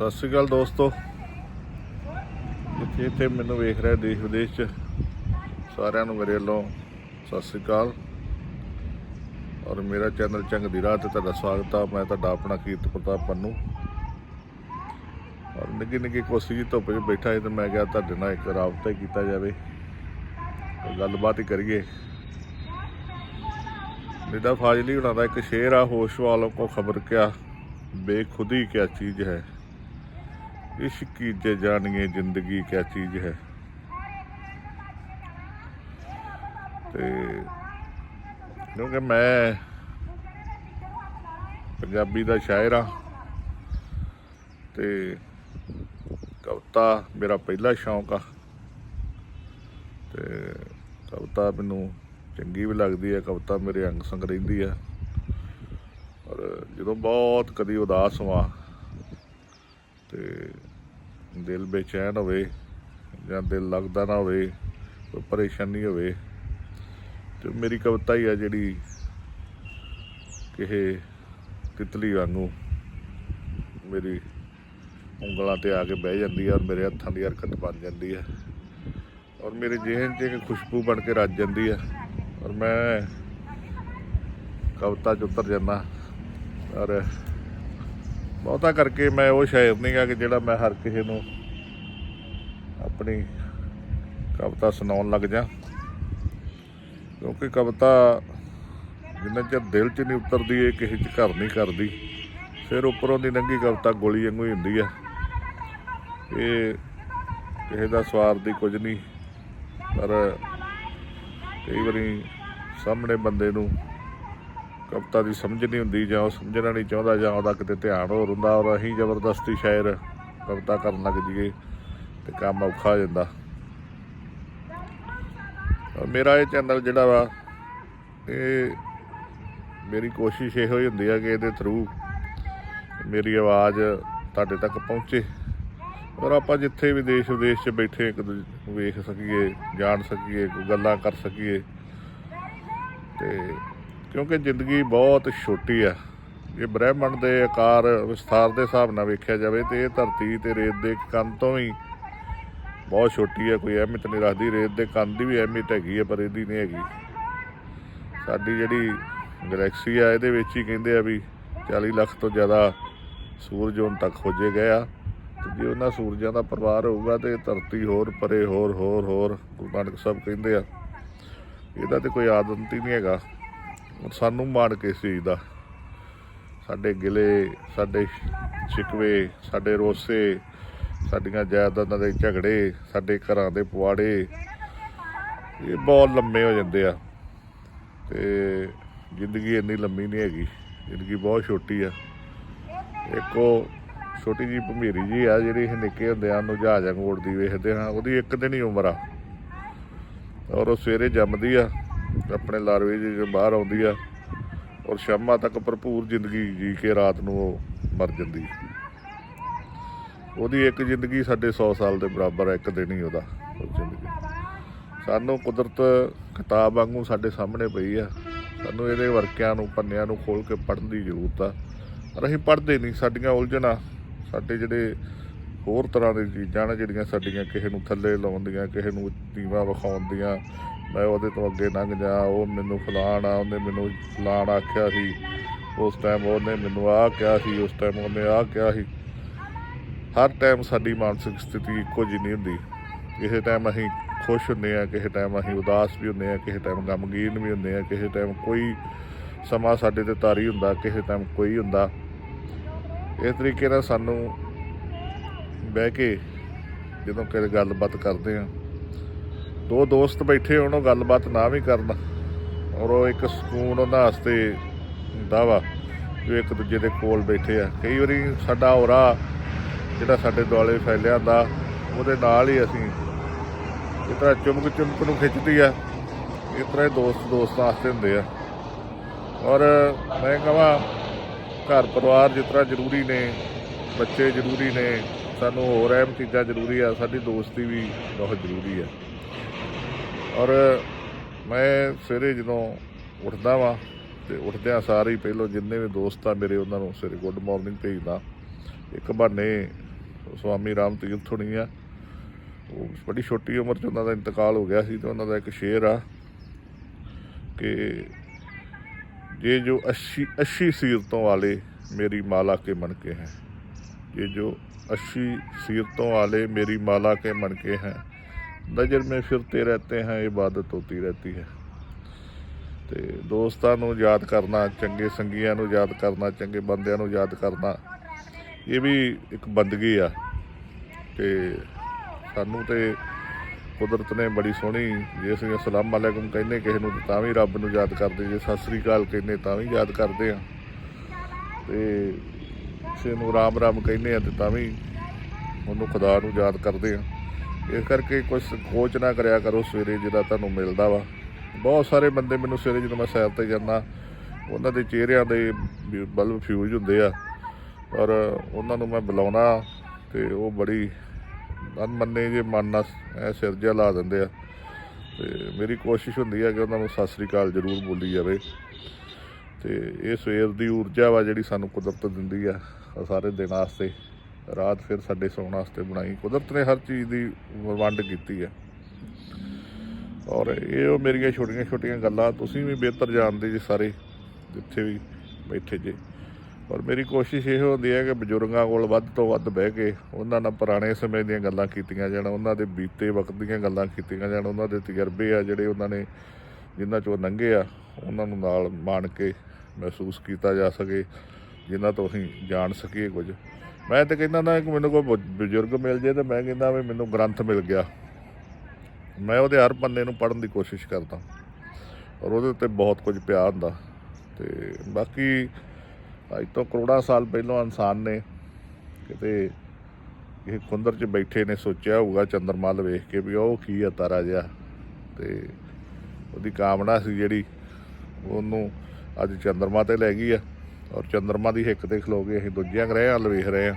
ਸਤਿ ਸ਼੍ਰੀ ਅਕਾਲ ਦੋਸਤੋ। ਜਿੱਥੇ ਇੱਥੇ ਮੈਨੂੰ ਵੇਖ ਰਿਹਾ ਦੇਸ਼ ਵਿਦੇਸ਼ ਚ। ਸਾਰਿਆਂ ਨੂੰ ਮੇਰੇ ਵੱਲੋਂ ਸਤਿ ਸ਼੍ਰੀ ਅਕਾਲ। ਔਰ ਮੇਰਾ ਚੈਨਲ ਚੰਗ ਦੀ ਰਾਹ ਤੇ ਤੁਹਾਡਾ ਸਵਾਗਤ ਆ। ਮੈਂ ਤੁਹਾਡਾ ਆਪਣਾ ਕੀਰਤ ਪ੍ਰਤਾਪ ਪੰਨੂ। ਔਰ ਨਿੱਕੀ ਨਿੱਕੀ ਕੋਸੀ ਜੀ ਧੁੱਪ 'ਚ ਬੈਠਾ ਸੀ ਤੇ ਮੈਂ ਕਿਹਾ ਤੁਹਾਡੇ ਨਾਲ ਇੱਕ ਰਾਬਤਾ ਹੀ ਕੀਤਾ ਜਾਵੇ। ਗੱਲਬਾਤ ਹੀ ਕਰੀਏ। ਨਿਦਾ ਫਾਜ਼ਲੀ ਹੁਣਾਂ ਦਾ ਇੱਕ ਸ਼ੇਰ ਆ, ਹੋਸ਼ ਵਾਲੋਂ ਕੋ ਖਬਰ ਕਿਆ, ਬੇਖੁਦੀ ਕਿਆ ਚੀਜ਼ ਹੈ। इश्क की जे जानिए जिंदगी क्या चीज है ਤੇ ਕਿਉਂਕਿ ਮੈਂ ਪੰਜਾਬੀ ਦਾ ਸ਼ਾਇਰ ਆ ਤੇ ਕਵਿਤਾ ਮੇਰਾ ਪਹਿਲਾ ਸ਼ੌਂਕ ਆ ਤੇ ਕਵਿਤਾ ਮੈਨੂੰ ਚੰਗੀ ਵੀ ਲੱਗਦੀ ਹੈ ਕਵਿਤਾ ਮੇਰੇ ਅੰਗ ਸੰਗ ਰਹਿੰਦੀ ਆ ਔਰ ਜਦੋਂ ਬਹੁਤ ਕਦੀ ਉਦਾਸ ਹੋਵਾਂ ਤੇ ਦਿਲ ਬੇਚੈਨ ਹੋਵੇ ਜਾਂ ਦਿਲ ਲੱਗਦਾ ਨਾ ਹੋਵੇ, ਕੋਈ ਪਰੇਸ਼ਾਨੀ ਹੋਵੇ, ਤੇ ਮੇਰੀ ਕਵਿਤਾ ਹੀ ਆ ਜਿਹੜੀ ਕਿਸੇ ਤਿਤਲੀ ਵਾਂਗੂ ਮੇਰੀ ਉਂਗਲਾਂ ਤੇ ਆ ਕੇ ਬਹਿ ਜਾਂਦੀ ਹੈ ਔਰ ਮੇਰੇ ਹੱਥਾਂ ਦੀ ਹਰਕਤ ਬਣ ਜਾਂਦੀ ਹੈ ਔਰ ਮੇਰੇ ਜਿਹਨ 'ਚ ਇੱਕ ਖੁਸ਼ਬੂ ਬਣ ਕੇ ਰੱਜ ਜਾਂਦੀ ਹੈ ਔਰ ਮੈਂ ਕਵਿਤਾ 'ਚ ਉਤਰ ਜਾਂਦਾ। ਔਰ ਬਹੁਤਾ ਕਰਕੇ ਮੈਂ ਉਹ ਸ਼ਾਇਰ ਨਹੀਂ ਗਾ ਕਿ ਜਿਹੜਾ ਮੈਂ ਹਰ ਕਿਸੇ ਨੂੰ ਆਪਣੀ ਕਵਿਤਾ ਸੁਣਾਉਣ ਲੱਗ ਜਾ। ਕਿਉਂਕਿ ਕਵਿਤਾ ਜਿੰਨਾ ਚਿਰ ਦਿਲ 'ਚ ਨਹੀਂ ਉਤਰਦੀ, ਇਹ ਕਿਸੇ 'ਚ ਘਰ ਨਹੀਂ ਕਰਦੀ, ਫਿਰ ਉੱਪਰੋਂ ਦੀ ਨੰਗੀ ਕਵਿਤਾ ਗੋਲੀ ਵਾਂਗੂ ਹੀ ਹੁੰਦੀ ਆ। ਇਹ ਕਿਸੇ ਦਾ ਸਵਾਰ ਦੀ ਕੁਝ ਨਹੀਂ, ਪਰ ਕਈ ਵਾਰੀ ਸਾਹਮਣੇ ਬੰਦੇ ਨੂੰ ਕਵਿਤਾ ਦੀ ਸਮਝ ਨਹੀਂ ਹੁੰਦੀ ਜਾਂ ਉਹ ਸਮਝਣਾ ਨਹੀਂ ਚਾਹੁੰਦਾ ਜਾਂ ਉਹਦਾ ਕਿਤੇ ਧਿਆਨ ਹੋਰ ਹੁੰਦਾ ਔਰ ਅਸੀਂ ਜ਼ਬਰਦਸਤੀ ਸ਼ਾਇਰ ਕਵਿਤਾ ਕਰਨ ਲੱਗ ਜਾਈਏ ਤੇ ਕੰਮ ਔਖਾ ਹੋ ਜਾਂਦਾ। ਔਰ ਮੇਰਾ ਇਹ ਚੈਨਲ ਜਿਹੜਾ ਵਾ, ਇਹ ਮੇਰੀ ਕੋਸ਼ਿਸ਼ ਇਹੋ ਹੀ ਹੁੰਦੀ ਆ ਕਿ ਇਹਦੇ ਥਰੂ ਮੇਰੀ ਆਵਾਜ਼ ਤੁਹਾਡੇ ਤੱਕ ਪਹੁੰਚੇ। ਔਰ ਆਪਾਂ ਜਿੱਥੇ ਵੀ ਦੇਸ਼ ਵਿਦੇਸ਼ 'ਚ ਬੈਠੇ ਇੱਕ ਦੂਜੇ ਵੇਖ ਸਕੀਏ, ਜਾਣ ਸਕੀਏ ਗੱਲਾਂ ਕਰ ਸਕੀਏ। ਤੇ ਕਿਉਂਕਿ ਜ਼ਿੰਦਗੀ ਬਹੁਤ ਛੋਟੀ ਆ। ਇਹ ਬ੍ਰਹਿਮੰਡ ਦੇ ਆਕਾਰ ਵਿਸਥਾਰ ਦੇ ਹਿਸਾਬ ਨਾਲ ਵੇਖਿਆ ਜਾਵੇ ਤੇ ਇਹ ਧਰਤੀ ਤੇ ਰੇਤ ਦੇ ਕੰਨ ਤੋਂ ਵੀ ਬਹੁਤ ਛੋਟੀ ਆ। ਕੋਈ ਅਹਿਮੀਅਤ ਨਹੀਂ ਰੱਖਦੀ, ਰੇਤ ਦੇ ਕੰਨ ਦੀ ਵੀ ਅਹਿਮੀਅਤ ਹੈਗੀ ਹੈ ਪਰ ਇਹਦੀ ਨਹੀਂ ਹੈਗੀ। ਸਾਡੀ ਜਿਹੜੀ ਗੈਲੈਕਸੀ ਆ, ਇਹਦੇ ਵਿੱਚ ਹੀ ਕਹਿੰਦੇ ਆ ਵੀ 40 ਲੱਖ ਤੋਂ ਜ਼ਿਆਦਾ ਸੂਰਜ ਹੁਣ ਤੱਕ ਖੋਜੇ ਗਏ ਆ। ਤੇ ਜੇ ਉਹਨਾਂ ਸੂਰਜਾਂ ਦਾ ਪਰਿਵਾਰ ਹੋਊਗਾ ਤੇ ਧਰਤੀ ਹੋਰ ਪਰੇ ਹੋਰ ਹੋਰ ਹੋਰ ਗੁਰੂ ਨਾਨਕ ਸਾਹਿਬ ਕਹਿੰਦੇ ਆ। ਇਹਦਾ ਤੇ ਕੋਈ ਆਦੰਤ ਹੀ ਨਹੀਂ ਹੈਗਾ। ਸਾਨੂੰ ਮਾਣ ਕਿਸ ਚੀਜ਼ ਦਾ। ਸਾਡੇ ਗਿਲੇ, ਸਾਡੇ ਸ਼ਿਕਵੇ ਸਾਡੇ ਰੋਸੇ, ਸਾਡੀਆਂ ਜਾਇਦਾਦਾਂ ਦੇ ਝਗੜੇ, ਸਾਡੇ ਘਰਾਂ ਦੇ ਪੁਆੜੇ, ਇਹ ਬਹੁਤ ਲੰਮੇ ਹੋ ਜਾਂਦੇ ਆ। ਤੇ ਜ਼ਿੰਦਗੀ ਇੰਨੀ ਲੰਮੀ ਨਹੀਂ ਹੈਗੀ, ਜ਼ਿੰਦਗੀ ਬਹੁਤ ਛੋਟੀ ਆ। ਇੱਕ ਉਹ ਛੋਟੀ ਜੀ ਭਮੀਰੀ ਜੀ ਆ, ਜਿਹੜੀ ਇਹ ਨਿੱਕੇ ਹੁੰਦੇ ਆ ਨੂੰ ਜਹਾਜ਼ਾਂ ਉੜਦੀ ਵੇਖਦੇ ਹਾਂ ਉਹਦੀ ਇੱਕ ਦਿਨ ਹੀ ਉਮਰ ਆ। ਔਰ ਉਹ ਸਵੇਰੇ ਜੰਮਦੀ ਆ ਆਪਣੇ ਲਾਰਵੇ ਜੀ ਬਾਹਰ ਆਉਂਦੀ ਆ ਔਰ ਸ਼ਾਮਾਂ ਤੱਕ ਭਰਪੂਰ ਜ਼ਿੰਦਗੀ ਜੀ ਕੇ ਰਾਤ ਨੂੰ ਉਹ ਮਰ ਜਾਂਦੀ। ਉਹਦੀ ਇੱਕ ਜ਼ਿੰਦਗੀ ਸਾਡੇ 100 ਸਾਲ ਦੇ ਬਰਾਬਰ ਹੈ ਇੱਕ ਦਿਨ ਹੀ ਉਹਦਾ ਜ਼ਿੰਦਗੀ। ਸਾਨੂੰ ਕੁਦਰਤ ਕਿਤਾਬ ਵਾਂਗੂ ਸਾਡੇ ਸਾਹਮਣੇ ਪਈ ਆ। ਸਾਨੂੰ ਇਹਦੇ ਵਰਕਿਆਂ ਨੂੰ, ਪੰਨਿਆਂ ਨੂੰ ਖੋਲ ਕੇ ਪੜ੍ਹਨ ਦੀ ਜ਼ਰੂਰਤ ਆ। ਪਰ ਅਸੀਂ ਪੜ੍ਹਦੇ ਨਹੀਂ, ਸਾਡੀਆਂ ਉਲਝਣਾਂ, ਸਾਡੇ ਜਿਹੜੇ ਹੋਰ ਤਰ੍ਹਾਂ ਦੀਆਂ ਚੀਜ਼ਾਂ ਨੇ, ਜਿਹੜੀਆਂ ਸਾਡੀਆਂ ਕਿਸੇ ਨੂੰ ਥੱਲੇ ਲਾਉਂਦੀਆਂ ਕਿਸੇ ਨੂੰ ਨੀਵਾਂ ਵਿਖਾਉਂਦੀਆਂ ਮੈਂ ਉਹਦੇ ਤੋਂ ਅੱਗੇ ਲੰਘ ਜਾ, ਉਹ ਮੈਨੂੰ ਫਲਾਣ ਆ, ਉਹਨੇ ਮੈਨੂੰ ਫਲਾਣ ਆਖਿਆ ਸੀ। ਉਸ ਟਾਈਮ ਉਹਨੇ ਮੈਨੂੰ ਆਹ ਕਿਹਾ ਸੀ, ਉਸ ਟਾਈਮ ਉਹਨੇ ਆਹ ਕਿਹਾ ਸੀ। ਹਰ ਟਾਈਮ ਸਾਡੀ ਮਾਨਸਿਕ ਸਥਿਤੀ ਇੱਕੋ ਜਿਹੀ ਨਹੀਂ ਹੁੰਦੀ। ਕਿਸੇ ਟਾਈਮ ਅਸੀਂ ਖੁਸ਼ ਹੁੰਦੇ ਆ ਕਿਸੇ ਟਾਈਮ ਅਸੀਂ ਉਦਾਸ ਵੀ ਹੁੰਦੇ ਆ ਕਿਸੇ ਟਾਈਮ ਗਮਗੀਨ ਵੀ ਹੁੰਦੇ ਆ ਕਿਸੇ ਟਾਈਮ ਕੋਈ ਸਮਾਂ ਸਾਡੇ ਤੇ ਤਾਰੀ ਹੁੰਦਾ, ਕਿਸੇ ਟਾਈਮ ਕੋਈ ਹੁੰਦਾ। ਇਸ ਤਰੀਕੇ ਨਾਲ ਸਾਨੂੰ ਬਹਿ ਕੇ ਜਦੋਂ ਕਿਤੇ ਗੱਲਬਾਤ ਕਰਦੇ ਆ ਦੋ ਦੋਸਤ ਬੈਠੇ ਹੋਣ, ਉਹ ਗੱਲਬਾਤ ਨਾ ਵੀ ਕਰਨ। ਔਰ ਉਹ ਇੱਕ ਸਕੂਨ ਉਹਨਾਂ ਵਾਸਤੇ ਹੁੰਦਾ ਵਾ, ਜੋ ਇੱਕ ਦੂਜੇ ਦੇ ਕੋਲ ਬੈਠੇ ਆ। ਕਈ ਵਾਰੀ ਸਾਡਾ ਔਰਾ ਜਿਹੜਾ ਸਾਡੇ ਦੁਆਲੇ ਫੈਲਿਆ ਹੁੰਦਾ, ਉਹਦੇ ਨਾਲ ਹੀ ਅਸੀਂ ਇਸ ਤਰ੍ਹਾਂ ਚੁੰਮਕ ਚੁੰਮਕ ਨੂੰ ਖਿੱਚਦੀ ਆ। ਇਸ ਤਰ੍ਹਾਂ ਹੀ ਦੋਸਤ ਦੋਸਤ ਵਾਸਤੇ ਹੁੰਦੇ ਆ। ਔਰ ਮੈਂ ਕਹਾਂ, ਘਰ ਪਰਿਵਾਰ ਜਿਸ ਤਰ੍ਹਾਂ ਜ਼ਰੂਰੀ ਨੇ, ਬੱਚੇ ਜ਼ਰੂਰੀ ਨੇ, ਸਾਨੂੰ ਹੋਰ ਅਹਿਮ ਚੀਜ਼ਾਂ ਜ਼ਰੂਰੀ ਆ, ਸਾਡੀ ਦੋਸਤੀ ਵੀ ਬਹੁਤ ਜ਼ਰੂਰੀ ਆ। ਔਰ ਮੈਂ ਸਵੇਰੇ ਜਦੋਂ ਉੱਠਦਾ ਵਾਂ ਤੇ ਉੱਠਦਿਆਂ ਸਾਰੇ ਹੀ ਪਹਿਲਾਂ ਜਿੰਨੇ ਵੀ ਦੋਸਤ ਆ ਮੇਰੇ, ਉਹਨਾਂ ਨੂੰ ਸਵੇਰੇ ਗੁੱਡ ਮਾਰਨਿੰਗ ਭੇਜਦਾ। ਇੱਕ ਬਹਾਨੇ ਸਵਾਮੀ ਰਾਮ ਤੀਰਥ ਥੋੜੀ ਆ। ਉਹ ਬੜੀ ਛੋਟੀ ਉਮਰ 'ਚ ਉਹਨਾਂ ਦਾ ਇੰਤਕਾਲ ਹੋ ਗਿਆ ਸੀ ਤੇ ਉਹਨਾਂ ਦਾ ਇੱਕ ਸ਼ੇਰ ਆ ਕਿ ਜੇ ਜੋ 80 80 ਸੀਰਤੋਂ ਵਾਲੇ ਮੇਰੀ ਮਾਲਾ ਕੇ ਮਣਕੇ ਹੈ। ਜੇ ਜੋ 80 ਸੀਰਤੋਂ ਵਾਲੇ ਮੇਰੀ ਮਾਲਾ ਕੇ ਮਣ ਕੇ ਹੈ नज़र में फिरते रहते हैं इबादत होती रहती है ਤੇ ਦੋਸਤਾਂ ਨੂੰ ਯਾਦ ਕਰਨਾ ਚੰਗੇ ਸੰਗੀਆਂ ਨੂੰ ਯਾਦ ਕਰਨਾ ਚੰਗੇ ਬੰਦਿਆਂ ਨੂੰ ਯਾਦ ਕਰਨਾ ਇਹ ਵੀ ਇੱਕ ਬੰਦਗੀ ਆ ਤੇ ਸਾਨੂੰ ਤੇ ਕੁਦਰਤ ਨੇ ਬੜੀ ਸੋਹਣੀ ਜੇ ਅਸੀਂ ਅਸਲਾਮ ਅਲੈਕੁਮ ਕਹਿੰਦੇ ਕਿਸੇ ਨੂੰ ਤੇ ਤਾਂ ਵੀ ਰੱਬ ਨੂੰ ਯਾਦ ਕਰਦੇ ਜੇ ਸਤਿ ਸ੍ਰੀ ਅਕਾਲ ਕਹਿੰਦੇ ਤਾਂ ਵੀ ਯਾਦ ਕਰਦੇ ਆ ਤੇ ਕਿਸੇ ਨੂੰ ਰਾਮ ਰਾਮ ਕਹਿੰਦੇ ਆ ਤੇ ਤਾਂ ਵੀ ਉਹਨੂੰ ਖੁਦਾ ਨੂੰ ਯਾਦ ਕਰਦੇ ਆ ਇਸ ਕਰਕੇ ਕੁਝ ਸੋਚ ਨਾ ਕਰਿਆ ਕਰੋ ਸਵੇਰੇ ਜਿਹੜਾ ਤੁਹਾਨੂੰ ਮਿਲਦਾ ਵਾ। ਬਹੁਤ ਸਾਰੇ ਬੰਦੇ ਮੈਨੂੰ ਸਵੇਰੇ ਜਦੋਂ ਮੈਂ ਸੈਰ ਤੇ ਜਾਂਦਾ, ਉਹਨਾਂ ਦੇ ਚਿਹਰਿਆਂ ਦੇ ਵੀ ਬਲਬ ਫਿਊਜ਼ ਹੁੰਦੇ ਆ। ਔਰ ਉਹਨਾਂ ਨੂੰ ਮੈਂ ਬੁਲਾਉਣਾ ਤੇ ਉਹ ਬੜੀ ਅਨਮੰਨੇ ਜੇ ਮਨ ਨਾਲ ਐ ਸਿਰ ਜਿਹਾ ਲਾ ਦਿੰਦੇ ਆ। ਤੇ ਮੇਰੀ ਕੋਸ਼ਿਸ਼ ਹੁੰਦੀ ਆ ਕਿ ਉਹਨਾਂ ਨੂੰ ਸਤਿ ਸ੍ਰੀ ਅਕਾਲ ਜ਼ਰੂਰ ਬੋਲੀ ਜਾਵੇ। ਤੇ ਇਹ ਸਵੇਰ ਦੀ ਊਰਜਾ ਵਾ ਜਿਹੜੀ ਸਾਨੂੰ ਕੁਦਰਤ ਦਿੰਦੀ ਆ ਸਾਰੇ ਦਿਨ ਵਾਸਤੇ। ਰਾਤ ਫਿਰ ਸਾਡੇ ਸੌਣ ਵਾਸਤੇ ਬਣਾਈ। ਕੁਦਰਤ ਨੇ ਹਰ ਚੀਜ਼ ਦੀ ਵੰਡ ਕੀਤੀ ਆ ਔਰ ਇਹ ਉਹ ਮੇਰੀਆਂ ਛੋਟੀਆਂ ਛੋਟੀਆਂ ਗੱਲਾਂ, ਤੁਸੀਂ ਵੀ ਬਿਹਤਰ ਜਾਣਦੇ ਜੀ ਸਾਰੇ, ਜਿੱਥੇ ਵੀ ਬੈਠੇ ਜੇ। ਔਰ ਮੇਰੀ ਕੋਸ਼ਿਸ਼ ਇਹ ਹੁੰਦੀ ਹੈ ਕਿ ਬਜ਼ੁਰਗਾਂ ਕੋਲ ਵੱਧ ਤੋਂ ਵੱਧ ਬਹਿ ਕੇ ਉਹਨਾਂ ਨਾਲ ਪੁਰਾਣੇ ਸਮੇਂ ਦੀਆਂ ਗੱਲਾਂ ਕੀਤੀਆਂ ਜਾਣ, ਉਹਨਾਂ ਦੇ ਬੀਤੇ ਵਕਤ ਦੀਆਂ ਗੱਲਾਂ ਕੀਤੀਆਂ ਜਾਣ, ਉਹਨਾਂ ਦੇ ਤਜਰਬੇ ਆ ਜਿਹੜੇ ਉਹਨਾਂ ਨੇ, ਜਿਨ੍ਹਾਂ ਚੋਂ ਲੰਘੇ ਆ, ਉਹਨਾਂ ਨੂੰ ਨਾਲ ਮਾਣ ਕੇ ਮਹਿਸੂਸ ਕੀਤਾ ਜਾ ਸਕੇ, ਜਿਨ੍ਹਾਂ ਤੋਂ ਅਸੀਂ ਜਾਣ ਸਕੀਏ ਕੁਝ। ਮੈਂ ਤਾਂ ਕਹਿੰਦਾ ਨਾ ਕਿ ਮੈਨੂੰ ਕੋਈ ਬ- ਬਜ਼ੁਰਗ ਮਿਲ ਜੇ ਤੇ ਮੈਂ ਕਹਿੰਦਾ ਵੀ ਮੈਨੂੰ ਗ੍ਰੰਥ ਮਿਲ ਗਿਆ। ਮੈਂ ਉਹਦੇ ਹਰ ਪੰਨੇ ਨੂੰ ਪੜ੍ਹਨ ਦੀ ਕੋਸ਼ਿਸ਼ ਕਰਦਾ। ਔਰ ਉਹਦੇ ਉੱਤੇ ਬਹੁਤ ਕੁਝ ਪਿਆ ਹੁੰਦਾ। ਤੇ ਬਾਕੀ ਅੱਜ ਤੋਂ ਕਰੋੜਾਂ ਸਾਲ ਪਹਿਲਾਂ ਇਨਸਾਨ ਨੇ ਕਿਤੇ ਇਹ ਖੁੰਦਰ 'ਚ ਬੈਠੇ ਨੇ, ਸੋਚਿਆ ਹੋਊਗਾ ਚੰਦਰਮਾ ਵੱਲ ਵੇਖ ਕੇ ਵੀ ਉਹ ਕੀ ਆ ਤਾਰਾ ਜਿਹਾ। ਤੇ ਉਹਦੀ ਕਾਮਨਾ ਸੀ ਜਿਹੜੀ ਉਹਨੂੰ ਅੱਜ ਚੰਦਰਮਾ ਤੇ ਲੈ ਗਈ ਆ। ਔਰ ਚੰਦਰਮਾ ਦੀ ਹਿੱਕ ਤੇ ਖਲੋ ਕੇ ਅਸੀਂ ਦੂਜਿਆਂ ਗ੍ਰਹਿਆਂ ਵੱਲ ਵੇਖ ਰਹੇ ਹਾਂ।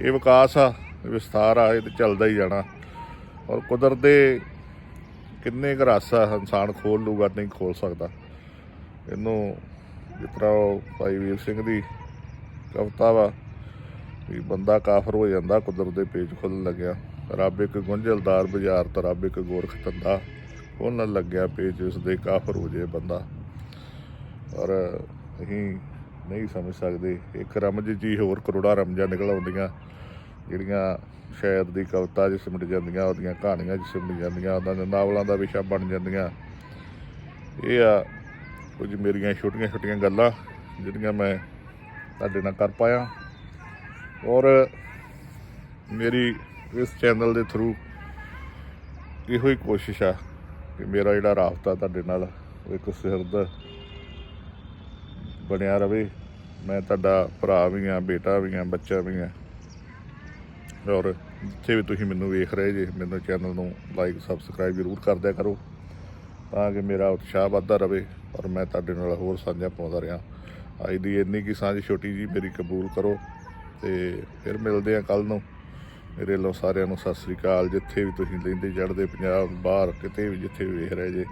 ਇਹ ਵਿਕਾਸ ਆ ਵਿਸਥਾਰ ਆ, ਇਹ ਤੇ ਚੱਲਦਾ ਹੀ ਜਾਣਾ। ਔਰ ਕੁਦਰਤ ਦੇ ਕਿੰਨੇ ਕੁ ਰਸ ਆ, ਇਨਸਾਨ ਖੋਲ ਲੂਗਾ ਨਹੀਂ ਖੋਲ ਸਕਦਾ। ਇਹਨੂੰ ਜਿਸ ਤਰ੍ਹਾਂ ਉਹ ਭਾਈ ਵੀਰ ਸਿੰਘ ਦੀ ਕਵਿਤਾ ਵਾ ਵੀ ਬੰਦਾ ਕਾਫਰ ਹੋ ਜਾਂਦਾ, ਕੁਦਰਤ ਦੇ ਪੇਜ ਖੁੱਲ੍ਹਣ ਲੱਗਿਆ। ਰੱਬ ਇੱਕ ਗੁੰਝਲਦਾਰ ਬਾਜ਼ਾਰ ਤੇ ਰੱਬ ਇੱਕ ਗੋਰਖ ਧੰਦਾ। ਖੋਲ੍ਹਣ ਲੱਗਿਆ ਪੇਜ ਉਸ ਦੇ ਕਾਫਰ ਹੋ ਜੇ ਬੰਦਾ। ਔਰ ਅਸੀਂ ਨਹੀਂ ਸਮਝ ਸਕਦੇ। ਇੱਕ ਰਮਜ ਜੀ ਹੋਰ ਕਰੋੜਾਂ ਰਮਜਾਂ ਨਿਕਲ ਆਉਂਦੀਆਂ, ਜਿਹੜੀਆਂ ਸ਼ਾਇਦ ਦੀ ਕਵਿਤਾ 'ਚ ਸਿਮਟ ਜਾਂਦੀਆਂ, ਉਹਦੀਆਂ ਕਹਾਣੀਆਂ 'ਚ ਸਿਮਟ ਜਾਂਦੀਆਂ, ਉਹਨਾਂ ਦੇ ਨਾਵਲਾਂ ਦਾ ਵਿਸ਼ਾ ਬਣ ਜਾਂਦੀਆਂ। ਇਹ ਆ ਕੁਝ ਮੇਰੀਆਂ ਛੋਟੀਆਂ ਛੋਟੀਆਂ ਗੱਲਾਂ, ਜਿਹੜੀਆਂ ਮੈਂ ਤੁਹਾਡੇ ਨਾਲ ਕਰ ਪਾਇਆ। ਔਰ ਮੇਰੀ ਇਸ ਚੈਨਲ ਦੇ ਥਰੂ ਇਹੋ ਹੀ ਕੋਸ਼ਿਸ਼ ਆ ਕਿ ਮੇਰਾ ਜਿਹੜਾ ਰਾਬਤਾ ਤੁਹਾਡੇ ਨਾਲ, ਉਹ ਇੱਕ ਸਿਰਦ ਬਣਿਆ ਰਵੇ। ਮੈਂ ਤੁਹਾਡਾ ਭਰਾ ਵੀ ਆ, ਬੇਟਾ ਵੀ ਆ, ਬੱਚਾ ਵੀ ਆ। ਔਰ ਜਿੱਥੇ ਵੀ ਤੁਸੀਂ ਮੈਨੂੰ ਵੇਖ ਰਹੇ ਜੇ, ਮੈਨੂੰ ਚੈਨਲ ਨੂੰ ਲਾਈਕ ਸਬਸਕ੍ਰਾਈਬ ਜ਼ਰੂਰ ਕਰ ਦਿਆ ਕਰੋ ਤਾਂ ਕਿ ਮੇਰਾ ਉਤਸ਼ਾਹ ਵੱਧਦਾ ਰਵੇ ਔਰ ਮੈਂ ਤੁਹਾਡੇ ਨਾਲ ਹੋਰ ਸਾਂਝਾ ਪਾਉਂਦਾ ਰਿਹਾ। ਅੱਜ ਦੀ ਇੰਨੀ ਕੀ ਸਾਂਝ ਛੋਟੀ ਜੀ ਮੇਰੀ ਕਬੂਲ ਕਰੋ ਤੇ ਫਿਰ ਮਿਲਦੇ ਆ ਕੱਲ ਨੂੰ। ਮੇਰੇ ਵੱਲੋਂ ਸਾਰਿਆਂ ਨੂੰ ਸਤਿ ਸ੍ਰੀ ਅਕਾਲ। ਜਿੱਥੇ ਵੀ ਤੁਸੀਂ ਲੈਂਦੇ, ਚੜ੍ਹਦੇ, ਪੰਜਾਬ, ਬਾਹਰ ਕਿਤੇ ਵੀ ਜਿੱਥੇ ਵੀ ਵੇਖ ਰਹੇ ਜੇ,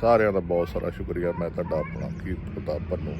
ਸਾਰਿਆਂ ਦਾ ਬਹੁਤ ਸਾਰਾ ਸ਼ੁਕਰੀਆ। ਮੈਂ ਤੁਹਾਡਾ ਆਪਣਾ ਕੀਰਤ ਪ੍ਰਤਾਪ ਪੰਨੂ